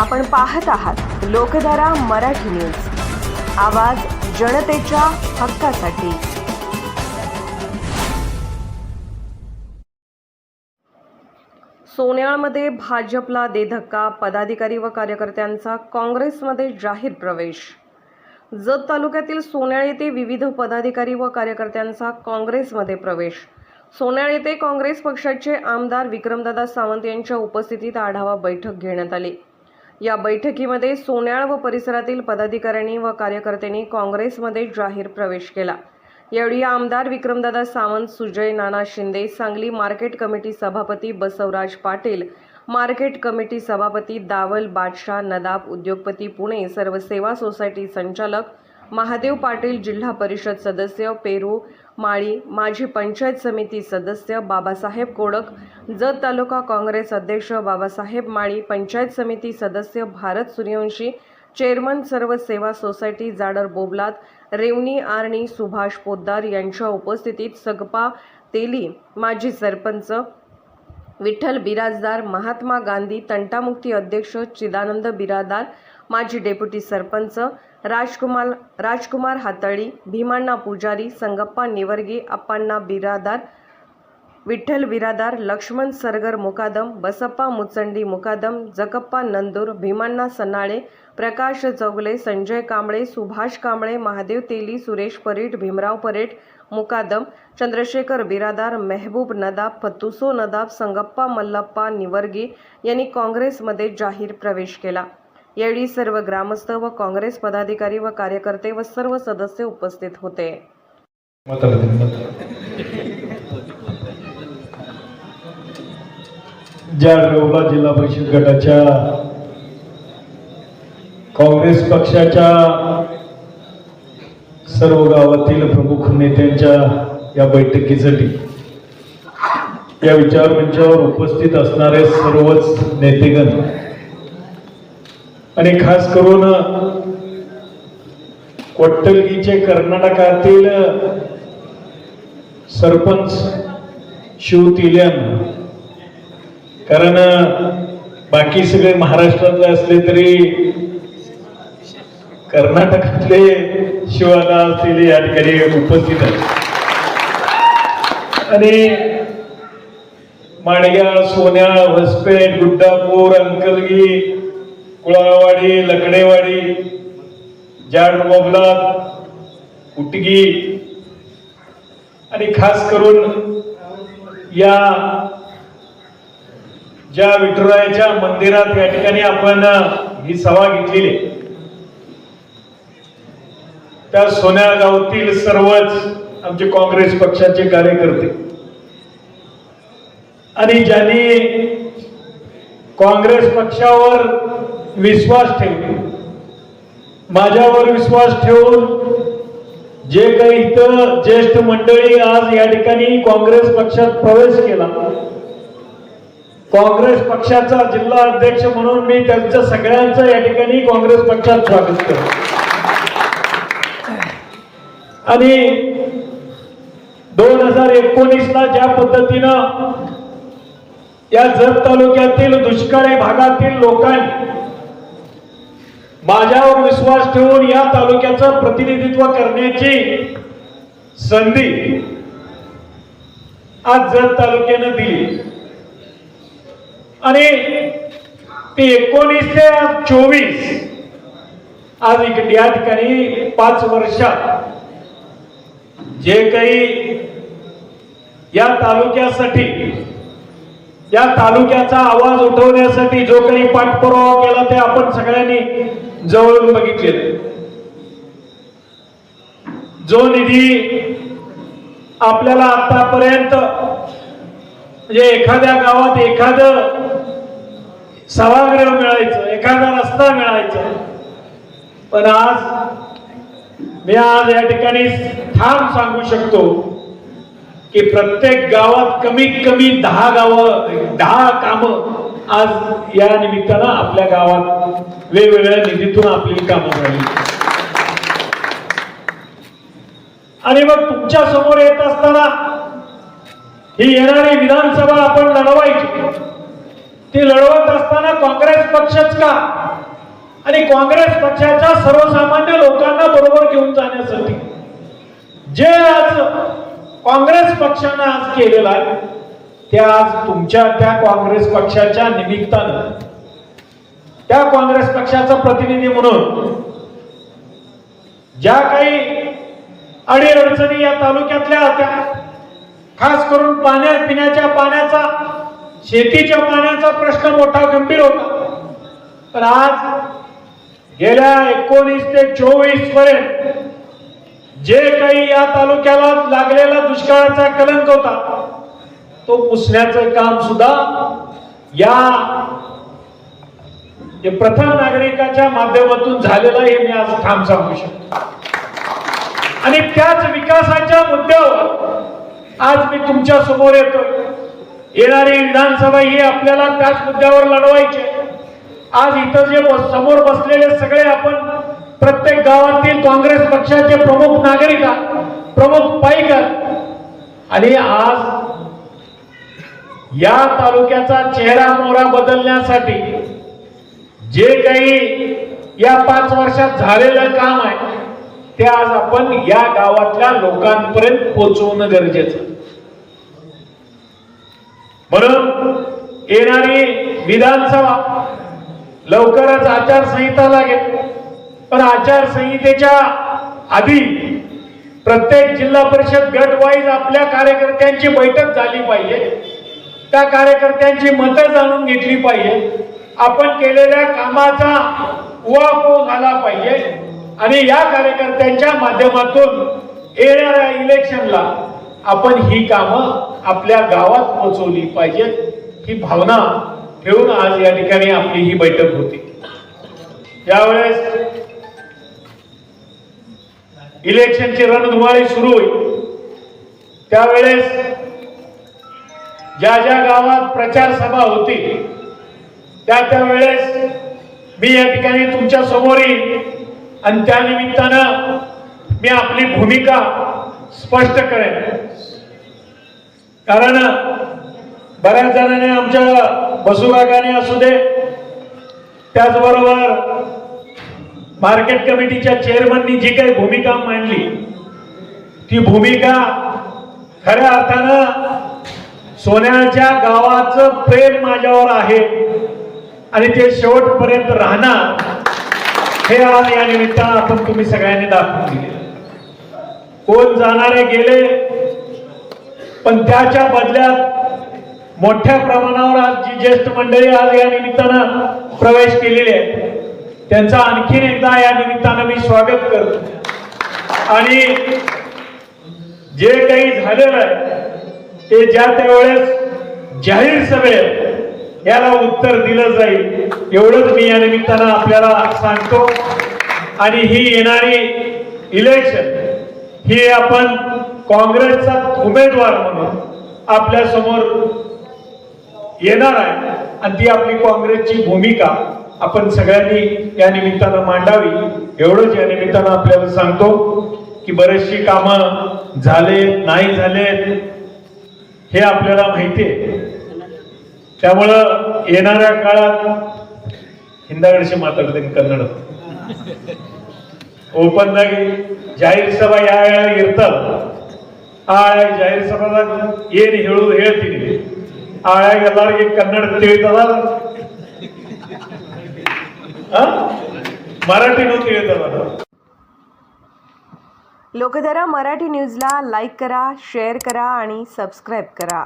आपण पाहत आहात लोकधारा मराठी न्यूज. आवाज जनतेच्या हक्कासाठी. सोन्याळमध्ये भाजपला दे धक्का पदाधिकारी व कार्यकर्त्यांचा काँग्रेसमध्ये जाहीर प्रवेश. जत तालुक्यातील सोन्याळ येथे विविध पदाधिकारी व कार्यकर्त्यांचा काँग्रेसमध्ये प्रवेश. सोन्याळ येथे काँग्रेस पक्षाचे आमदार विक्रमदादा सावंत यांच्या उपस्थितीत आढावा बैठक घेण्यात आली. या बैठकीमध्ये सोन्याळ व परिसरातील पदाधिकाऱ्यांनी व कार्यकर्त्यांनी काँग्रेसमध्ये जाहीर प्रवेश केला. यावेळी आमदार विक्रमदादा सावंत सुजय नाना शिंदे सांगली मार्केट कमिटी सभापती बसवराज पाटील मार्केट कमिटी सभापती दावल बादशाह नदाब उद्योगपती पुणे सर्व सेवा सोसायटी संचालक महादेव पाटील जिल्हा परिषद सदस्य पेरू माळी माजी पंचायत समिती सदस्य बाबासाहेब कोडक जत तालुका काँग्रेस अध्यक्ष बाबासाहेब माळी पंचायत समिती सदस्य भारत सूर्यवंशी चेअरमन सर्व सेवा सोसायटी जाडर बोबलात रेवणी आर्णी सुभाष पोद्दार यांच्या उपस्थितीत सगपा तेली माजी सरपंच विठ्ठल बिराजदार महात्मा गांधी तंटामुक्ती अध्यक्ष चिदानंद बिरादार माजी डेप्युटी सरपंच राजकुमार राजकुमार हातळी भीमांना पुजारी संगप्पा निवर्गी अप्पांना बिरादार विठ्ठल बिरादार लक्ष्मण सरगर मुकादम बसप्पा मुचंडी मुकादम जगप्पा नंदूर भीमांना सनाळे प्रकाश चौगले संजय कांबळे सुभाष कांबळे महादेव तेली सुरेश परीट भीमराव परेट मुकादम चंद्रशेखर बिरादार मेहबूब नदाब फतुसो नदाब संगप्पा मल्लप्पा निवर्गी यांनी काँग्रेसमध्ये जाहीर प्रवेश केला. यावेळी सर्व ग्रामस्थ व काँग्रेस पदाधिकारी व कार्यकर्ते व सर्व सदस्य उपस्थित होते. ज्या जिल्हा परिषद गटाच्या काँग्रेस पक्षाच्या सर्व गावातील प्रमुख नेत्यांच्या या बैठकीसाठी या विचार मंचावर उपस्थित असणारे सर्वच नेतेगण आणि खास करून कोट्टलगीचे कर्नाटकातील सरपंच शिव तिल्यान. कारण बाकी सगळे महाराष्ट्रातले असले तरी कर्नाटकातले शिवाला असलेले या ठिकाणी उपस्थित आहेत. आणि माणग्याळ सोन्याळ होसपेठ गुड्डापूर अंकलगी कुळावाडी लकडेवाडी जाड बोबला उटगी आणि खास करून या ज्या विठुरायाच्या मंदिरात या ठिकाणी आपण ही सभा घेतलेली त्या सोन्या गावातील सर्वच आमचे काँग्रेस पक्षाचे कार्यकर्ते. आणि ज्यांनी काँग्रेस पक्षावर विश्वास ठेवले माझ्यावर विश्वास ठेवून जे काही इथं ज्येष्ठ मंडळी आज या ठिकाणी काँग्रेस पक्षात प्रवेश केला. काँग्रेस पक्षाचा जिल्हा अध्यक्ष म्हणून मी त्यांचं सगळ्यांचं या ठिकाणी काँग्रेस पक्षात स्वागत करतो. आणि दोन हजार एकोणीस ला ज्या पद्धतीनं या जत तालुक्यातील दुष्काळी भागातील लोकांनी माझ्यावर विश्वास ठेवून या तालुक्याचं प्रतिनिधित्व करण्याची संधी आज जत तालुक्यानं दिली. आणि ते एकोणीस ते आज चोवीस आज इकडे या ठिकाणी पाच वर्षात जे काही या तालुक्यासाठी या तालुक्याचा आवाज उठवण्यासाठी जो काही पाठपुरावा केला ते आपण सगळ्यांनी जवळून बघितले जो निधी आपल्याला आतापर्यंत म्हणजे एखाद्या गावात एखाद सभागृह मिळायचं एखादा रस्ता मिळायचा पण आज मी आज या ठिकाणी ठाम सांगू शकतो की प्रत्येक गावात कमीत कमी दहा गावं दहा कामं आज या निमित्तानं आपल्या गावात वेगवेगळ्या निधीतून आपली कामं झाली. आणि मग तुमच्यासमोर येत असताना ही येणारी विधानसभा आपण लढवायची. ती लढवत असताना काँग्रेस पक्षच का? आणि काँग्रेस पक्षाच्या सर्वसामान्य लोकांना बरोबर घेऊन जाण्यासाठी. जे आज काँग्रेस पक्षानं आज केलेला आहे त्या आज तुमच्या त्या काँग्रेस पक्षाच्या निमित्तानं. त्या काँग्रेस पक्षाचा प्रतिनिधी म्हणून ज्या काही अडीअडचणी या तालुक्यातल्या होत्या खास करून पाण्या पिण्याच्या पाण्याचा शेतीच्या पाण्याचा प्रश्न मोठा गंभीर होता. पण आज गेल्या एकोणीस ते चोवीसपर्यंत जे काही या तालुक्याला लागलेला दुष्काळाचा कलंक होता तो पुसण्याचं काम सुद्धा या प्रथम नागरिकाच्या माध्यमातून झालेलं हे मी आज ठाम सांगू शकतो. आणि त्याच विकासाच्या मुद्द्यावर आज मी तुमच्यासमोर येतोय. येणारी विधानसभा ही आपल्याला त्याच मुद्द्यावर लढवायची आज इथं जे समोर बसलेले सगळे आपण प्रत्येक गावातील काँग्रेस पक्षाचे प्रमुख नागरिक प्रमुख पाईक आणि आज या तालुक्याचा चेहरा मोहरा बदलण्यासाठी जे काही या पाच वर्षात झालेलं काम आहे ते आज आपण या गावातल्या लोकांपर्यंत पोहोचवणं गरजेचं म्हणून येणारी विधानसभा लवकरच आचारसंहिता लागेल. पण आचारसंहितेच्या आधी प्रत्येक जिल्हा परिषद गट वाईज आपल्या कार्यकर्त्यांची बैठक झाली पाहिजे. त्या कार्यकर्त्यांची मतं जाणून घेतली पाहिजे. आपण केलेल्या कामाचा उहापोह झाला पाहिजे. आणि या कार्यकर्त्यांच्या माध्यमातून येणाऱ्या इलेक्शनला आपण ही कामं आपल्या गावात पोहोचवली पाहिजेत. ही भावना ठेवून आज या ठिकाणी आपली ही बैठक होती. यावेळेस इलेक्शनची रणधुमाळी सुरू होईल. त्यावेळेस ज्या ज्या गावात प्रचार सभा होती त्या त्यावेळेस मी या ठिकाणी तुमच्यासमोर येईल आणि त्या निमित्तानं मी आपली भूमिका स्पष्ट करेन. कारण बऱ्याच जणांनी आमच्या बसुकाकाने असू दे त्याचबरोबर मार्केट कमिटीच्या चेअरमननी जी काही भूमिका मांडली ती भूमिका खऱ्या अर्थानं सोन्याच्या गावाचं प्रेम माझ्यावर आहे आणि ते शेवटपर्यंत राहणार हे आज या निमित्तानं आपण तुम्ही सगळ्यांनी दाखवून दिले. कोण जाणारे गेले पण त्याच्या बदल्यात मोठ्या प्रमाणावर आज जी ज्येष्ठ मंडळी आज या निमित्तानं प्रवेश केलेले आहे त्यांचा आणखीन एकदा या निमित्तानं मी स्वागत करतो. आणि जे काही झालेलं आहे ते ज्या त्यावेळेस जाहीर सभेत याला उत्तर दिलं जाईल एवढंच मी या निमित्तानं आपल्याला सांगतो. आणि ही येणारी इलेक्शन ही आपण काँग्रेसचा उमेदवार म्हणून आपल्यासमोर येणार आहे. आणि ती आपली काँग्रेसची भूमिका आपण सगळ्यांनी या निमित्तानं मांडावी. एवढंच या निमित्तानं आपल्याला सांगतो की बरेचशी कामं झाले नाही झाले हे आपल्याला माहिती आहे. त्यामुळं येणाऱ्या काळात हिंदागडशी माताडते कन्नड. ओपन नाही जाहीर सभा या वेळेला येतात. आळ्या जाहीर सभा येण हेळ हेळतील आळ्या गेल्यावर एक कन्नड तेळतात मराठी नव्हती येत मला लोकधारा मराठी न्यूजला लाईक करा शेअर करा आणि सबस्क्राईब करा.